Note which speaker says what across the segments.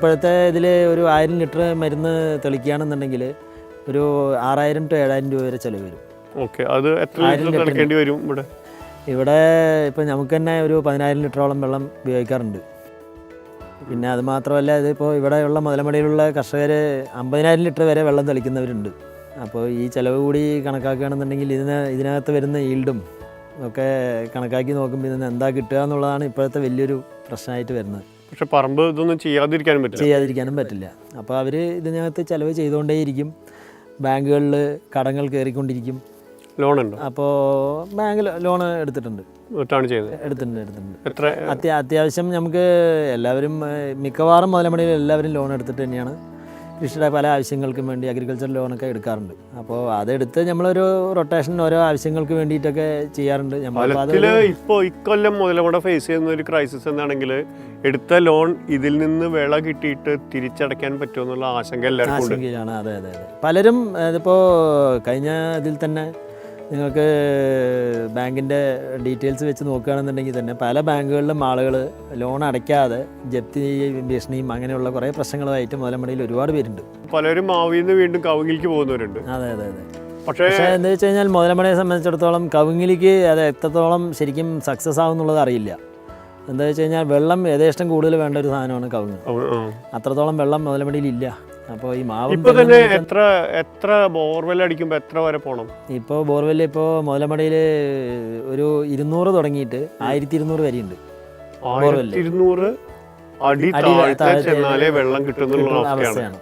Speaker 1: ഇപ്പോഴത്തെ ഇതിൽ ഒരു ആയിരം ലിറ്റർ മരുന്ന് തെളിക്കുകയാണെന്നുണ്ടെങ്കിൽ ഒരു ആറായിരം ടു ഏഴായിരം രൂപ വരെ ചിലവ് വരും.
Speaker 2: ഓക്കെ അത് എത്ര ലിറ്റർ. വരും ഇവിടെ?
Speaker 1: ഇവിടെ ഇപ്പം നമുക്ക് തന്നെ ഒരു പതിനായിരം ലിറ്ററോളം വെള്ളം ഉപയോഗിക്കാറുണ്ട്. പിന്നെ അത് മാത്രമല്ല ഇതിപ്പോൾ ഇവിടെയുള്ള മുതലമടിയിലുള്ള കർഷകർ അമ്പതിനായിരം ലിറ്റർ വരെ വെള്ളം തെളിക്കുന്നവരുണ്ട്. അപ്പോൾ ഈ ചിലവ് കൂടി കണക്കാക്കുകയാണെന്നുണ്ടെങ്കിൽ ഇതിന് ഇതിനകത്ത് വരുന്ന ഈൽഡും ഒക്കെ കണക്കാക്കി നോക്കുമ്പോൾ ഇതിന് എന്താ കിട്ടുക എന്നുള്ളതാണ് ഇപ്പോഴത്തെ വലിയൊരു പ്രശ്നമായിട്ട് വരുന്നത്.
Speaker 2: പക്ഷെ പറമ്പ് ഇതൊന്നും ചെയ്യാതിരിക്കാനും പറ്റില്ല.
Speaker 1: ചെയ്യാതിരിക്കാനും പറ്റില്ല. അപ്പോൾ അവർ ഇതിനകത്ത് ചിലവ് ചെയ്തുകൊണ്ടേയിരിക്കും ബാങ്കുകളിൽ കടങ്ങൾ കയറിക്കൊണ്ടിരിക്കും
Speaker 2: ലോൺ ഉണ്ടോ
Speaker 1: അപ്പോൾ ബാങ്കിൽ ലോൺ എടുത്തിട്ടുണ്ട്. എടുത്തിട്ടുണ്ട് എടുത്തിട്ടുണ്ട്.
Speaker 2: എത്ര?
Speaker 1: അത്യ അത്യാവശ്യം നമുക്ക് എല്ലാവരും മിക്കവാറും മുതലമണിയിൽ എല്ലാവരും ലോൺ എടുത്തിട്ട് തന്നെയാണ്. കൃഷിയുടെ പല ആവശ്യങ്ങൾക്കും വേണ്ടി അഗ്രികൾച്ചർ ലോണൊക്കെ എടുക്കാറുണ്ട്. അപ്പോൾ അതെടുത്ത് നമ്മളൊരു റൊട്ടേഷൻ ഓരോ ആവശ്യങ്ങൾക്ക് വേണ്ടിയിട്ടൊക്കെ ചെയ്യാറുണ്ട്.
Speaker 2: ഇപ്പോൾ ഇക്കൊല്ലം ഇക്കൊല്ലം മുതലമട ഫേസ് ചെയ്യുന്ന ഒരു ക്രൈസിസ് എന്താണെങ്കിൽ എടുത്ത ലോൺ ഇതിൽ നിന്ന് വിള കിട്ടിയിട്ട് തിരിച്ചടയ്ക്കാൻ പറ്റുമെന്നുള്ള ആശങ്ക എല്ലാവർക്കും
Speaker 1: ആശങ്കയിലാണ്. അതെ അതെ അതെ. പലരും ഇതിപ്പോൾ കഴിഞ്ഞ ഇതിൽ തന്നെ നിങ്ങൾക്ക് ബാങ്കിന്റെ ഡീറ്റെയിൽസ് വെച്ച് നോക്കുകയാണെന്നുണ്ടെങ്കിൽ തന്നെ പല ബാങ്കുകളിലും ആളുകൾ ലോൺ അടയ്ക്കാതെ ജപ്തി ഭീഷണിയും അങ്ങനെയുള്ള കുറേ പ്രശ്നങ്ങളുമായിട്ട് മുതലമണിയിൽ ഒരുപാട് പേരുണ്ട്.
Speaker 2: പലരും മാവിയിൽ നിന്ന് വീണ്ടും കവുങ്ങിലേക്ക് പോകുന്നവരുണ്ട്.
Speaker 1: അതെ അതെ അതെ.
Speaker 2: പക്ഷേ
Speaker 1: എന്താ വെച്ച് കഴിഞ്ഞാൽ മുതലമടയെ സംബന്ധിച്ചിടത്തോളം കവുങ്ങിലേക്ക് അത് എത്രത്തോളം ശരിക്കും സക്സസ് ആവുന്നുള്ളത് അറിയില്ല. എന്താ വെച്ച് കഴിഞ്ഞാൽ വെള്ളം യഥേഷ്ടം കൂടുതൽ വേണ്ട ഒരു സാധനമാണ് കവുങ്ങ്. അത്രത്തോളം വെള്ളം മുതലമടിയിൽ ഇല്ല. അപ്പോൾ ഈ മാവ്
Speaker 2: ഇപ്പൊ തന്നെ എത്ര എത്ര ബോർവെൽ അടിക്കുമ്പോൾ എത്ര വരെ പോകണം
Speaker 1: ഇപ്പോൾ ബോർവെൽ ഇപ്പോൾ മുതലമടയിൽ ഒരു ഇരുന്നൂറ് തുടങ്ങിയിട്ട് ആയിരത്തി ഇരുന്നൂറ് വരെയുണ്ട്.
Speaker 2: ബോർവെൽ ഇരുന്നൂറ് അടി താഴത്തെ ചെന്നാലേ വെള്ളം കിട്ടുന്നുള്ള
Speaker 1: കിട്ടുന്ന
Speaker 2: അവസ്ഥയാണ്.
Speaker 1: അവസ്ഥയാണ്.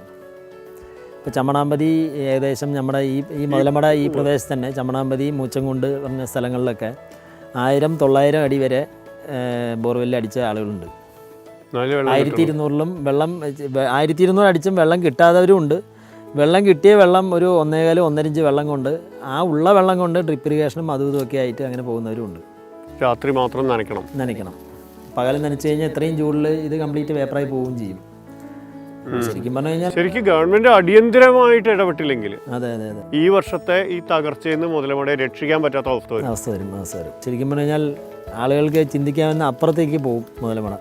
Speaker 1: ഇപ്പോൾ ചമ്മണാമ്പതി ഏകദേശം നമ്മുടെ ഈ ഈ മുതലമട ഈ പ്രദേശത്ത് തന്നെ ചമ്മണാമ്പതി മൂച്ചംകുണ്ട് പറഞ്ഞ സ്ഥലങ്ങളിലൊക്കെ ആയിരം തൊള്ളായിരം അടി വരെ ബോർവെല്ലിൽ അടിച്ച ആളുകളുണ്ട്. ആയിരത്തി. ഇരുന്നൂറിലും വെള്ളം ആയിരത്തി ഇരുന്നൂറ് അടിച്ചും വെള്ളം കിട്ടാത്തവരും ഉണ്ട്. വെള്ളം കിട്ടിയ വെള്ളം ഒരു ഒന്നേകാലും ഒന്നരഞ്ച് വെള്ളം കൊണ്ട് ആ ഉള്ള വെള്ളം കൊണ്ട് ഡ്രിപ്പ് ഇറിഗേഷനും അതും ഇതും ഒക്കെ ആയിട്ട് അങ്ങനെ പോകുന്നവരും ഉണ്ട്.
Speaker 2: രാത്രി മാത്രം നനയ്ക്കണം.
Speaker 1: നനയ്ക്കണം. പകൽ നനച്ചു കഴിഞ്ഞാൽ ഇത്രയും ചൂടിൽ ഇത് കംപ്ലീറ്റ് വേപ്പറായി പോവുകയും ചെയ്യും. ശരിക്കും പറഞ്ഞു കഴിഞ്ഞാൽ
Speaker 2: ശരിക്കും ഗവൺമെന്റ് അടിയന്തരമായിട്ട് ഇടപെട്ടില്ലെങ്കിൽ
Speaker 1: അതെ അതെ അതെ.
Speaker 2: ഈ വർഷത്തെ ഈ തകർച്ചയിൽ നിന്ന് മുതലമുടെ രക്ഷിക്കാൻ പറ്റാത്ത അവസ്ഥ വരും.
Speaker 1: അവസ്ഥ വരും അവസ്ഥ വരും. ശരിക്കും പറഞ്ഞു കഴിഞ്ഞാൽ ആളുകൾക്ക് ചിന്തിക്കാവുന്ന അപ്പുറത്തേക്ക് പോകും മുതലമട.